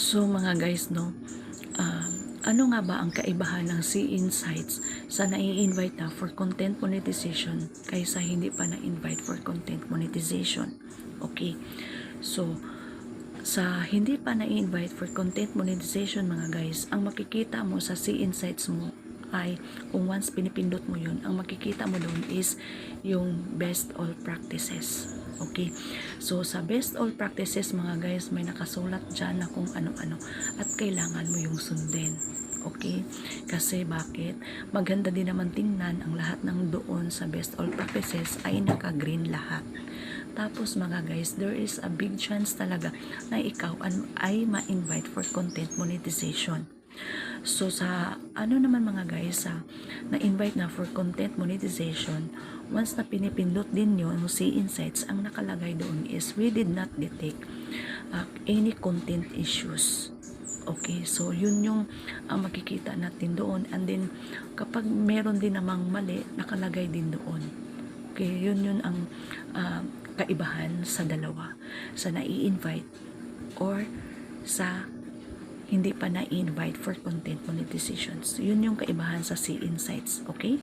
So mga guys, no, ah, ano nga ba ang kaibahan ng C Insights sa nai-invite na for content monetization kaysa hindi pa na-invite for content monetization? Okay. So, sa hindi pa na-invite for content monetization mga guys, ang makikita mo sa C Insights mo ay kung once pinipindot mo yun, ang makikita mo doon is yung best all practices. Okay? So, sa best all practices mga guys, may nakasulat dyan na kung ano-ano at kailangan mo yung sundin. Okay? Kasi bakit? Maganda din naman tingnan ang lahat ng doon sa best all practices ay naka-green lahat. Tapos mga guys, there is a big chance talaga na ikaw ay ma-invite for content monetization. So sa ano naman mga guys, sa na-invite na for content monetization, once na pinipindot din yun, si Insights, ang nakalagay doon is we did not detect uh, any content issues. Okay, so yun yung ang makikita natin doon. And then, kapag meron din namang mali, nakalagay din doon. Okay, yun yun ang ah, kaibahan sa dalawa. Sa nai-invite or sa hindi pa na-invite for content monetizations. Yun yung kaibahan sa C Insights. Okay?